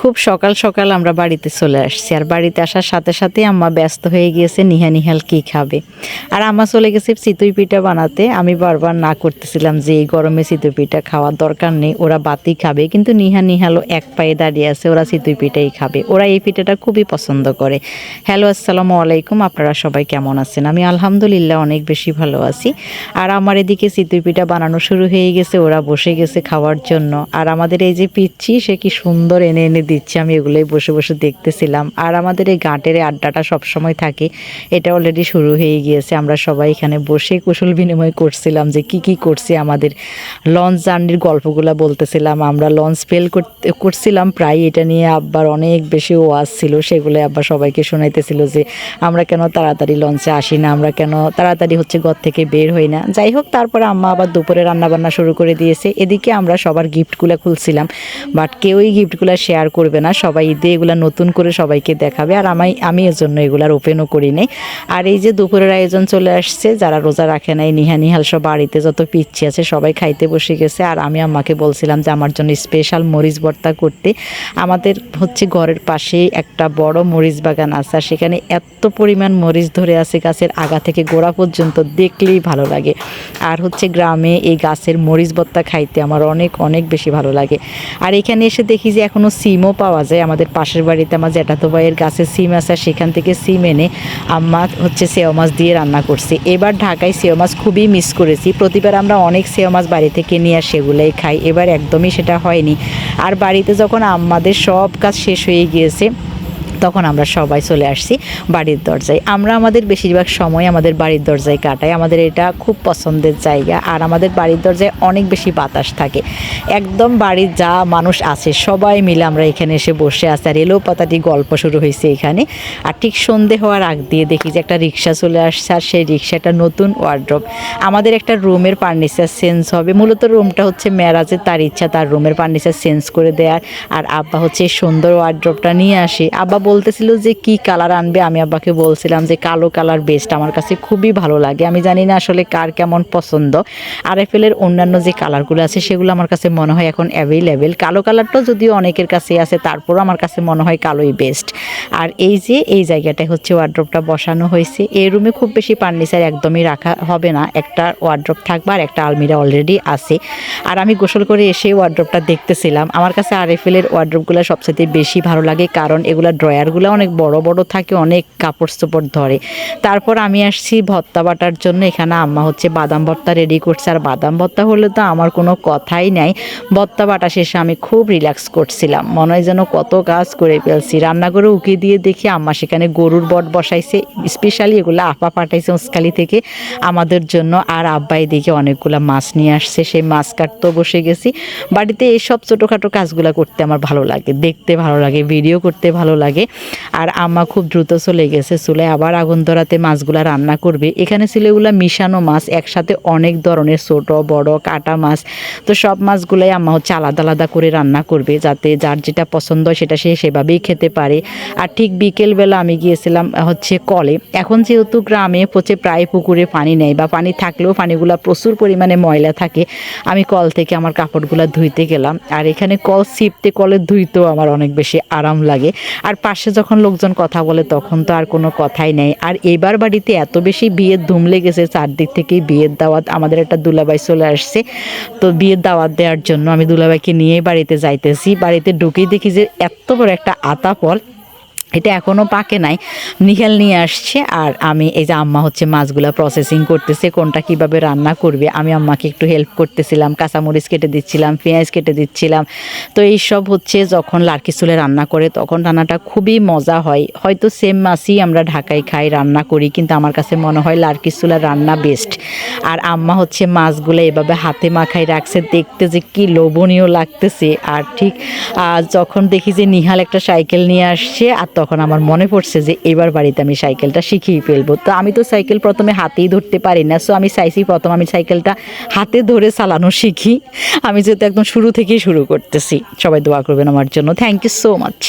খুব সকাল সকাল আমরা বাড়িতে চলে আসছি। আর বাড়িতে আসার সাথে সাথে আম্মা ব্যস্ত হয়ে গিয়েছে, নিহা নিহাল কি খাবে। আর আম্মা চলে গেছে চিতই পিঠা বানাতে। আমি বারবার না করতেছিলাম যে এই গরমে চিতই পিঠা খাওয়ার দরকার নেই, ওরা বাতি খাবে। কিন্তু নিহা নিহালও এক পায়ে দাঁড়িয়ে আছে, ওরা চিতই পিঠাই খাবে। ওরা এই পিঠাটা খুবই পছন্দ করে। হ্যালো, আসসালামু আলাইকুম, আপনারা সবাই কেমন আছেন? আমি আলহামদুলিল্লাহ অনেক বেশি ভালো আছি। আর আমার এদিকে চিতই পিঠা বানানো শুরু হয়ে গেছে, ওরা বসে গেছে খাওয়ার জন্য। আর আমাদের এই যে পিচ্ছি, সে কি সুন্দর এনে এনে দিচ্ছে, আমি এগুলোই বসে বসে দেখতেছিলাম। আর আমাদের এই গাঁটের আড্ডাটা সবসময় থাকে। এটা অলরেডি শুরু হয়ে গিয়েছে। আমরা সবাই এখানে বসে কুশল বিনিময় করছিলাম যে কি কি করছি আমাদের লঞ্চ জার্নির গল্পগুলো বলতেছিলাম। আমরা লঞ্চ ফেল করছিলাম প্রায়। এটা নিয়ে আব্বার অনেক বেশি ওয়াজ ছিল। সেগুলো আব্বা সবাইকে শোনাইতেছিল যে আমরা কেন তাড়াতাড়ি লঞ্চে আসি না? আমরা কেন তাড়াতাড়ি হচ্ছে ঘর থেকে বের হই না? যাই হোক, তারপরে আম্মা আবার দুপুরে রান্নাবান্না শুরু করে দিয়েছে। এদিকে আমরা সবার গিফটগুলো খুলছিলাম। বাট কেউই গিফটগুলো শেয়ার করবে না, সবাই ঈদে এগুলো নতুন করে সবাইকে দেখাবে। আর আমি আমি এর জন্য এগুলার ওপেনও করি নাই। আর এই যে দুপুরের আয়োজন চলে আসছে, যারা রোজা রাখে নাই, নিহা নিহাল সব বাড়িতে যত পিচ্ছি আছে, সবাই খাইতে বসে গেছে। আর আমি আম্মাকে বলছিলাম যে, আমার জন্য স্পেশাল মরিচ ভর্তা করতে। আমাদের হচ্ছে ঘরের পাশে একটা বড় মরিচ বাগান আছে, আর সেখানে এত পরিমাণ মরিচ ধরে আছে গাছের আগা থেকে গোড়া পর্যন্ত, দেখলেই ভালো লাগে। আর হচ্ছে গ্রামে এই গাছের মরিচ ভর্তা খাইতে আমার অনেক অনেক বেশি ভালো লাগে। আর এখানে এসে দেখি যে এখনও সিমও পাওয়া যায়। আমাদের পাশের বাড়িতে আমার জ্যাঠাতো ভাইয়ের গাছে সিম আছে সেখান থেকে সিম এনে আম্মা হচ্ছে সেও মাছ দিয়ে রান্না করছি। এবার ঢাকায় সেও মাছ খুবই মিস করেছি। প্রতিবার আমরা অনেক সেও মাছ বাড়ি থেকে নিয়ে আর সেগুলোই খাই। এবার একদমই সেটা হয়নি। আর বাড়িতে যখন আমাদের সব কাজ শেষ হয়ে গিয়েছে তখন আমরা সবাই চলে আসছি বাড়ির দরজায়। আমরা আমাদের বেশিরভাগ সময় আমাদের বাড়ির দরজায় কাটাই। আমাদের এটা খুব পছন্দের জায়গা। আর আমাদের বাড়ির দরজায় অনেক বেশি বাতাস থাকে। একদম বাড়ির যা মানুষ আছে, সবাই মিলে আমরা এখানে এসে বসে আছি। আর এলো পাতাটি গল্প শুরু হয়েছে এখানে। আর ঠিক সন্ধে হওয়ার আগ দিয়ে দেখি যে একটা রিক্সা চলে আসছে। আর সেই রিক্সাটা নতুন ওয়ার্ড্রপ আমাদের একটা রুমের ফার্নিচার চেঞ্জ হবে। মূলত রুমটা হচ্ছে মেরাজের তার ইচ্ছা তার রুমের ফার্নিচার চেঞ্জ করে দেওয়ার আর আব্বা হচ্ছে সুন্দর ওয়ার্ড্রপটা নিয়ে আসে। আব্বা বলতেছিল যে কি কালার আনবে, আমি আব্বাকে বলছিলাম যে কালো কালার বেস্ট আমার কাছে খুবই ভালো লাগে। আমি জানি না আসলে কার কেমন পছন্দ। আর এফেলের অন্যান্য যে কালারগুলো আছে, সেগুলো আমার কাছে মনে হয় এখন অ্যাভেলেবেল কালো কালারটাও যদিও অনেকের কাছে আছে, তারপরও আমার কাছে মনে হয় কালোই বেস্ট আর এই যে, এই জায়গাটায় হচ্ছে ওয়ার্ড্রপটা বসানো হয়েছে। এই রুমে খুব বেশি ফার্নিচার একদমই রাখা হবে না। একটা ওয়ার্ড্রপ থাকবে আর একটা আলমিরা অলরেডি আছে। আর আমি গোসল করে এসে ওয়ার্ড্রপটা দেখতেছিলাম। আমার কাছে আর এফেলের ওয়ার্ড্রপগুলো সবচেয়ে বেশি ভালো লাগে, কারণ এগুলো ড্রয়ারগুলো অনেক বড় বড় থাকে, অনেক কাপড় চোপড় ধরে। তারপর আমি আসছি ভর্তা বাটার জন্য, এখানে আম্মা হচ্ছে বাদাম ভর্তা রেডি করছে। আর বাদাম ভর্তা হলে তো আমার কোনো কথাই নাই। ভর্তা বাটা শেষে আমি খুব রিল্যাক্স করছিলাম। মনে হয় যেন কত কাজ করে ফেলছি। রান্না করে উকি দিয়ে দেখি আম্মা সেখানে গরুর বট বসাইছে। স্পেশালি এগুলো আপা পাঠাইছে উস্কালি থেকে আমাদের জন্য। আর আব্বাই দেখে অনেকগুলো মাছ নিয়ে আসছে। সেই মাছ কাটতেও বসে গেছি। বাড়িতে এইসব ছোটোখাটো কাজগুলো করতে আমার ভালো লাগে। দেখতে ভালো লাগে ভিডিও করতে ভালো লাগে। আর আম্মা খুব দ্রুত চলে গেছে চুলে আবার আগুন ধরাতে মাছগুলা রান্না করবে। এখানে ছিল মিশানো মাছ, একসাথে অনেক ধরনের ছোট, বড় কাটা মাছ। তো সব মাছগুলাই আম্মা হচ্ছে আলাদা আলাদা করে রান্না করবে যাতে যার যেটা পছন্দ হয় সেটা সে সেভাবেই খেতে পারে। আর ঠিক বিকেলবেলা আমি গিয়েছিলাম হচ্ছে কলে। এখন যেহেতু গ্রামে হচ্ছে প্রায় পুকুরে পানি নেই বা পানি থাকলেও পানিগুলা প্রচুর পরিমাণে ময়লা থাকে, আমি কল থেকে আমার কাপড়গুলো ধুইতে গেলাম। আর এখানে কল ছিপতে কলে ধুইতেও আমার অনেক বেশি আরাম লাগে। আর পাশে যখন লোকজন কথা বলে, তখন তো আর কোনো কথাই নেই। আর এবার বাড়িতে এত বেশি বিয়ের ধুম লেগেছে, চারদিক থেকেই বিয়ের দাওয়াত, আমাদের একটা দুলাবাই চলে আসছে। তো বিয়ের দাওয়াত দেওয়ার জন্য আমি দুলাবাইকে নিয়ে বাড়িতে যাইতেছি। বাড়িতে ঢুকেই দেখি যে এত বড় একটা আতা ফল এটা এখনও পাকে নাই। নিহাল নিয়ে আসছে আর আমি এই যে আম্মা হচ্ছে মাছগুলো প্রসেসিং করতেছে, কোনটা কীভাবে রান্না করবে, আমি আম্মাকে একটু হেল্প করতেছিলাম, কাঁচামরিচ কেটে দিচ্ছিলাম, পেঁয়াজ কেটে দিচ্ছিলাম। তো এই সব হচ্ছে যখন লার্কি চুলে রান্না করে, তখন রান্নাটা খুবই মজা হয়। হয়তো সেম মাছই আমরা ঢাকায় খাই, রান্না করি, কিন্তু আমার কাছে মনে হয় লার্কি চুলার রান্না বেস্ট আর আম্মা হচ্ছে মাছগুলো এভাবে হাতে মাখায় রাখছে। দেখতে যে কি লোভনীয় লাগতেছে। আর ঠিক যখন দেখি যে নিহাল একটা সাইকেল নিয়ে আসছে, আর তখন আমার মনে পড়ছে যে এবার বাড়িতে আমি সাইকেলটা শিখিয়ে ফেলব। তো আমি তো সাইকেল প্রথমে হাতেই ধরতে পারি না। সো আমি চাইছি প্রথম আমি সাইকেলটা হাতে ধরে চালানো শিখি। আমি যেহেতু একদম শুরু থেকেই শুরু করতেছি। সবাই দোয়া করবেন আমার জন্য। Thank you so much